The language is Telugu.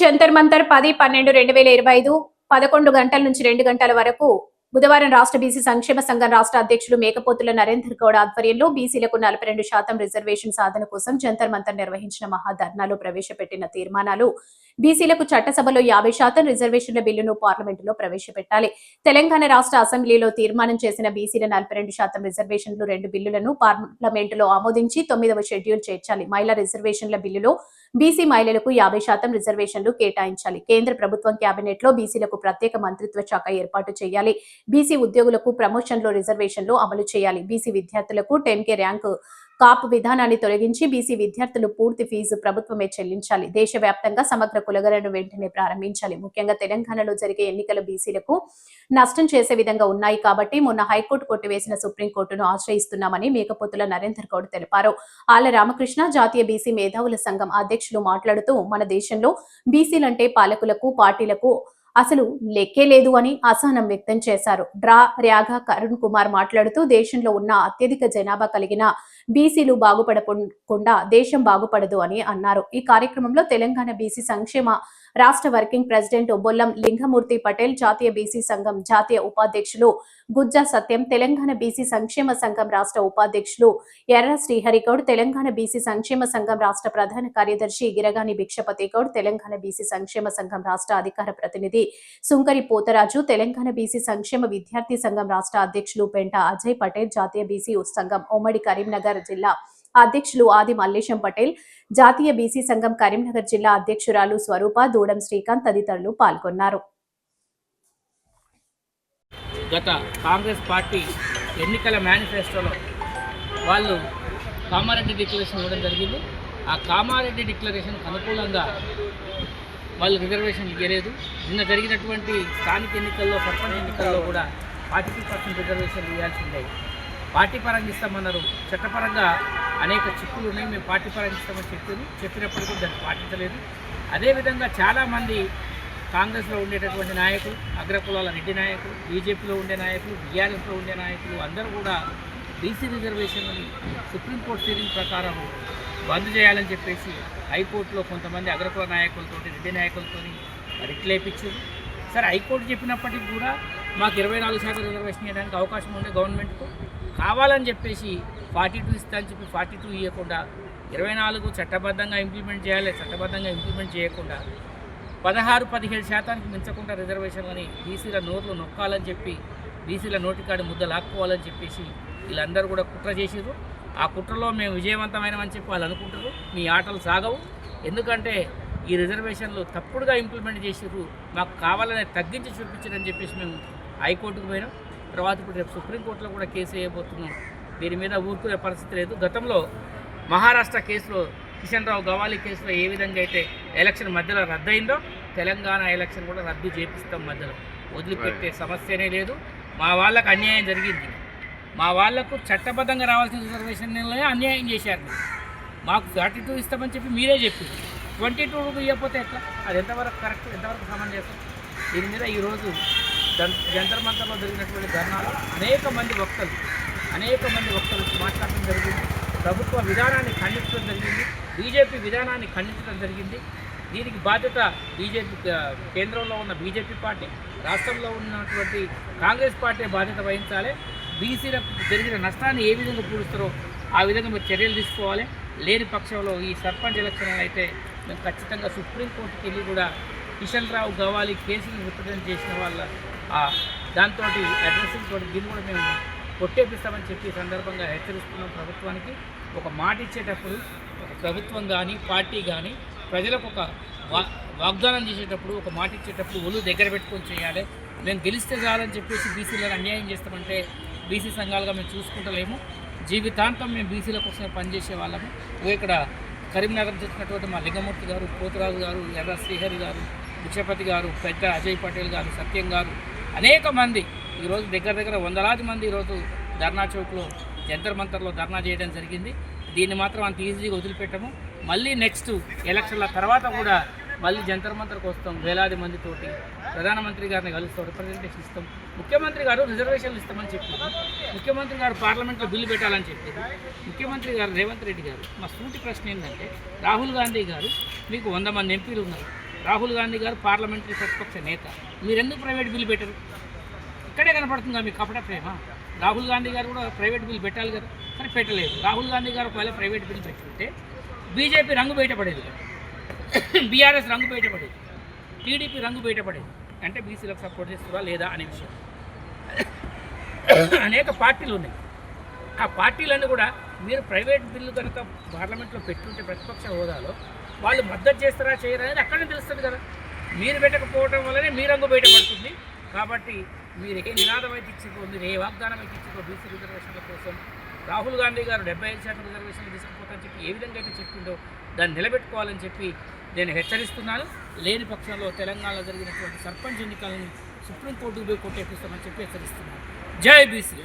జంతర్ మంతర్ పది పన్నెండు రెండు వేల ఇరవై ఐదు పదకొండు గంటల నుంచి రెండు గంటల వరకు బుధవారం రాష్ట్ర బీసీ సంక్షేమ సంఘం రాష్ట్ర అధ్యక్షులు మేకపోతుల నరేందర్ గౌడ్ ఆధ్వర్యంలో బీసీలకు నలభై రెండు శాతం రిజర్వేషన్ సాధన కోసం జంతర్ మంతర్ నిర్వహించిన మహాధర్నాలో ప్రవేశపెట్టిన తీర్మానాలు. బీసీలకు చట్టసభలో యాభై శాతం రిజర్వేషన్ల బిల్లును పార్లమెంటులో ప్రవేశపెట్టాలి. తెలంగాణ రాష్ట్ర అసెంబ్లీలో తీర్మానం చేసిన బీసీల నలభై రెండు శాతం రిజర్వేషన్లు రెండు బిల్లులను పార్లమెంటులో ఆమోదించి తొమ్మిదవ షెడ్యూల్ చేర్చాలి. మహిళా రిజర్వేషన్ల బిల్లులో బీసీ మహిళలకు యాభై శాతం రిజర్వేషన్లు కేటాయించాలి. కేంద్ర ప్రభుత్వం కేబినెట్లో బీసీలకు ప్రత్యేక మంత్రిత్వ శాఖ ఏర్పాటు చేయాలి. బీసీ ఉద్యోగులకు ప్రమోషన్లో రిజర్వేషన్లు అమలు చేయాలి. బీసీ విద్యార్థులకు టెన్ కే ర్యాంకు కాప్ విధానాన్ని తొలగించి బీసీ విద్యార్థులు పూర్తి ఫీజు ప్రభుత్వమే చెల్లించాలి. దేశవ్యాప్తంగా సమగ్ర కులగలను వెంటనే ప్రారంభించాలి. ముఖ్యంగా తెలంగాణలో జరిగే ఎన్నికలు బీసీలకు నష్టం చేసే విధంగా ఉన్నాయి కాబట్టి మొన్న హైకోర్టు కొట్టివేసిన సుప్రీంకోర్టును ఆశ్రయిస్తున్నామని మేకపోతుల నరేందర్ గౌడ్ తెలిపారు. ఆళ్ళ రామకృష్ణ జాతీయ బీసీ మేధావుల సంఘం అధ్యక్షులు మాట్లాడుతూ మన దేశంలో బీసీలంటే పాలకులకు పార్టీలకు అసలు లెక్కే లేదు అని అసహనం వ్యక్తం చేశారు. డ్రా ర్యాగా కరుణ్ కుమార్ మాట్లాడుతూ దేశంలో ఉన్న అత్యధిక జనాభా కలిగిన బీసీలు బాగుపడకుండా దేశం బాగుపడదు అని అన్నారు. ఈ కార్యక్రమంలో తెలంగాణ బీసీ సంక్షేమ రాష్ట్ర వర్కింగ్ ప్రెసిడెంట్ బొల్లం లింగమూర్తి పటేల్ జాతీయ బీసీ సంఘం జాతీయ ఉపాధ్యక్షులు గుజ్జా సత్యం తెలంగాణ బీసీ సంక్షేమ సంఘం రాష్ట్ర ఉపాధ్యక్షులు ఎర్ర శ్రీహరిగౌడ్ తెలంగాణ బీసీ సంక్షేమ సంఘం రాష్ట్ర ప్రధాన కార్యదర్శి గిరగాని భిక్షపతి గౌడ్ తెలంగాణ బీసీ సంక్షేమ సంఘం రాష్ట్ర అధికార ప్రతినిధి సుంకరి పోతరాజు తెలంగాణ బీసీ సంక్షేమ విద్యార్థి సంఘం రాష్ట్ర అధ్యక్షులు పెంట అజయ్ పటేల్ జాతీయ బీసీ సంఘం ఉమ్మడి కరీంనగర్ జిల్లా అధ్యక్షులు ఆది మల్లేశం పటేల్ జాతీయ బీసీ సంఘం కరీంనగర్ జిల్లా అధ్యక్షురాలు స్వరూప దూడం శ్రీకాంత్ తదితరులు పాల్గొన్నారు. గత కాంగ్రెస్ పార్టీ ఎన్నికల మేనిఫెస్టోలో వాళ్ళు కామారెడ్డి డిక్లరేషన్ ఇవ్వడం జరిగింది. ఆ కామారెడ్డి డిక్లరేషన్కి అనుకూలంగా వాళ్ళు రిజర్వేషన్ ఇవ్వలేదు నిన్న జరిగినటువంటి స్థానిక ఎన్నికల్లో సర్పంచ్ ఎన్నికల్లో కూడా ఫార్టీ పర్సెంట్ రిజర్వేషన్ ఇవ్వాల్సిందే పార్టీ పరంగా ఇస్తామన్నారు. చట్టపరంగా అనేక చిక్కులు ఉన్నాయి. మేము పార్టీ పరంగా ఇస్తామని చెప్పారు. చెప్పినప్పటికీ దాన్ని పాటించలేదు. అదేవిధంగా చాలామంది కాంగ్రెస్లో ఉండేటటువంటి నాయకులు అగ్రకులాల రెడ్డి నాయకులు బీజేపీలో ఉండే నాయకులు బీఆర్ఎస్లో ఉండే నాయకులు అందరూ కూడా బీసీ రిజర్వేషన్లని సుప్రీంకోర్టు తీర్పు ప్రకారం బంద్ చేయాలని చెప్పేసి హైకోర్టులో కొంతమంది అగ్రకుల నాయకులతో రెడ్డి నాయకులతో రిట్లేపించారు సరే హైకోర్టు చెప్పినప్పటికీ కూడా మాకు ఇరవై నాలుగు శాతం రిజర్వేషన్ చేయడానికి అవకాశం ఉండే గవర్నమెంట్కు. కావాలని చెప్పేసి ఫార్టీ టూ ఇస్తా అని చెప్పి ఫార్టీ టూ ఇవ్వకుండా ఇరవై నాలుగు చట్టబద్ధంగా ఇంప్లిమెంట్ చేయాలి చట్టబద్ధంగా ఇంప్లిమెంట్ చేయకుండా పదహారు పదిహేడు శాతానికి మించకుండా రిజర్వేషన్లని బీసీల నోట్లు నొక్కాలని చెప్పి బీసీల నోటికాడి ముద్ద లాక్కోవాలని చెప్పేసి వీళ్ళందరూ కూడా కుట్ర చేసిర్రు. ఆ కుట్రలో మేము విజయవంతమైనమని చెప్పి వాళ్ళు అనుకుంటారు మీ ఆటలు సాగవు. ఎందుకంటే ఈ రిజర్వేషన్లు తప్పుడుగా ఇంప్లిమెంట్ చేసిర్రు. మాకు కావాలని తగ్గించి చూపించారని చెప్పేసి మేము హైకోర్టుకు పోయినాం. తర్వాత ఇప్పుడు రేపు సుప్రీంకోర్టులో కూడా కేసు వేయబోతున్నాం. దీని మీద ఊరుకునే పరిస్థితి లేదు. గతంలో మహారాష్ట్ర కేసులో కిషన్ రావు గవాలి కేసులో ఏ విధంగా అయితే ఎలక్షన్ మధ్యలో రద్దయిందో తెలంగాణ ఎలక్షన్ కూడా రద్దు చేపిస్తాం మధ్యలో. వదిలిపెట్టే సమస్యనే లేదు. మా వాళ్ళకు అన్యాయం జరిగింది. మా వాళ్ళకు చట్టబద్ధంగా రావాల్సిన రిజర్వేషన్లే అన్యాయం చేశారు. మాకు ఫార్టీ టూ ఇస్తామని చెప్పి మీరే చెప్పారు. ట్వంటీ టూ ఇవ్వకపోతే ఎట్లా? అది ఎంతవరకు కరెక్ట్ ఎంతవరకు సమంజసం? దీని మీద ఈరోజు జంతర్ మంతర్లో జరిగినటువంటి ధర్నాలు అనేక మంది వక్తలు అనేక మంది వక్తలు మాట్లాడటం జరిగింది. ప్రభుత్వ విధానాన్ని ఖండించడం జరిగింది. బీజేపీ విధానాన్ని ఖండించడం జరిగింది. దీనికి బాధ్యత బీజేపీ కేంద్రంలో ఉన్న బీజేపీ పార్టీ రాష్ట్రంలో ఉన్నటువంటి కాంగ్రెస్ పార్టీ బాధ్యత వహించాలి. బీసీలకు జరిగిన నష్టాన్ని ఏ విధంగా పూడుస్తారో ఆ విధంగా మీరు చర్యలు తీసుకోవాలి. లేని పక్షంలో ఈ సర్పంచ్ ఎలక్షన్ అయితే మేము ఖచ్చితంగా సుప్రీంకోర్టుకి వెళ్ళి కూడా కిషన్ రావు గవాలి కేసులు రిప్రజెంట్ చేసిన వాళ్ళ దాంతో అడ్రసింగ్ తోటి దీన్ని కూడా మేము కొట్టేపిస్తామని చెప్పి సందర్భంగా హెచ్చరిస్తున్నాం ప్రభుత్వానికి. ఒక మాట ఇచ్చేటప్పుడు ఒక ప్రభుత్వం కానీ పార్టీ కానీ ప్రజలకు ఒక వా వాగ్దానం చేసేటప్పుడు ఒక మాట ఇచ్చేటప్పుడు ఒళ్ళు దగ్గర పెట్టుకొని చేయాలి. మేము గెలిస్తే చాలని చెప్పేసి బీసీలను అన్యాయం చేస్తామంటే బీసీ సంఘాలుగా మేము చూసుకుంటలేము. జీవితాంతం మేము బీసీల కోసం పనిచేసే వాళ్ళము. ఇక్కడ కరీంనగర్ చేసినటువంటి మా లింగమూర్తి గారు పోతురాజు గారు ఎర్ర శ్రీహరి గారు భిక్షపతి గారు పెద్ద అజయ్ పటేల్ గారు సత్యం గారు అనేక మంది ఈరోజు దగ్గర దగ్గర వందలాది మంది ఈరోజు ధర్నా చౌక్లో జంతర్ మంతర్లో ధర్నా చేయడం జరిగింది. దీన్ని మాత్రం అంత ఈజీగా వదిలిపెట్టము. మళ్ళీ నెక్స్ట్ ఎలక్షన్ల తర్వాత కూడా మళ్ళీ జంతర్ మంతర్కి వస్తాం వేలాది మందితోటి. ప్రధానమంత్రి గారిని కలుస్తాం రిప్రజెంటేషన్ ఇస్తాం. ముఖ్యమంత్రి గారు రిజర్వేషన్లు ఇస్తామని చెప్పారు. ముఖ్యమంత్రి గారు పార్లమెంట్లో బిల్లు పెట్టాలని చెప్పారు. ముఖ్యమంత్రి గారు రేవంత్ రెడ్డి గారు మా సూటి ప్రశ్న ఏంటంటే రాహుల్ గాంధీ గారు మీకు వంద మంది ఎంపీలు ఉన్నారు. రాహుల్ గాంధీ గారు పార్లమెంటరీ ప్రతిపక్ష నేత. మీరెందుకు ప్రైవేట్ బిల్లు పెట్టరు? ఇక్కడే కనపడుతుందా మీ కపట ప్రేమ. రాహుల్ గాంధీ గారు కూడా ప్రైవేట్ బిల్ పెట్టాలి కదా. సరే పెట్టలేదు. రాహుల్ గాంధీ గారు ఒకవేళ ప్రైవేట్ బిల్ పెట్టుకుంటే బీజేపీ రంగు బయటపడేది బీఆర్ఎస్ రంగు బయటపడేది. టీడీపీ రంగు బయటపడేది. అంటే బీసీలకు సపోర్ట్ చేస్తురా లేదా అనే విషయం. అనేక పార్టీలు ఉన్నాయి. ఆ పార్టీలన్నీ కూడా మీరు ప్రైవేట్ బిల్లు కనుక పార్లమెంట్లో పెట్టుంటే ప్రతిపక్ష హోదాలో వాళ్ళు మద్దతు చేస్తారా చేయరా అనేది అక్కడనే తెలుస్తుంది కదా. మీరు పెట్టకపోవడం వల్లనే మీ రంగు బయటపడుతుంది. కాబట్టి మీరు ఏ నినాదం అయితే ఇచ్చిందో మీరు ఏ వాగ్దానం అయితే ఇచ్చిందో బీసీ రిజర్వేషన్ల కోసం రాహుల్ గాంధీ గారు డెబ్బై ఐదు శాతం రిజర్వేషన్లు తీసుకుపోతారని చెప్పి ఏ విధంగా అయితే చెప్పిండో దాన్ని నిలబెట్టుకోవాలని చెప్పి నేను హెచ్చరిస్తున్నాను. లేని పక్షంలో తెలంగాణలో జరిగినటువంటి సర్పంచ్ ఎన్నికలను సుప్రీంకోర్టుకు పోయి కొట్టేపిస్తామని చెప్పి హెచ్చరిస్తున్నాను. జై బీసీ.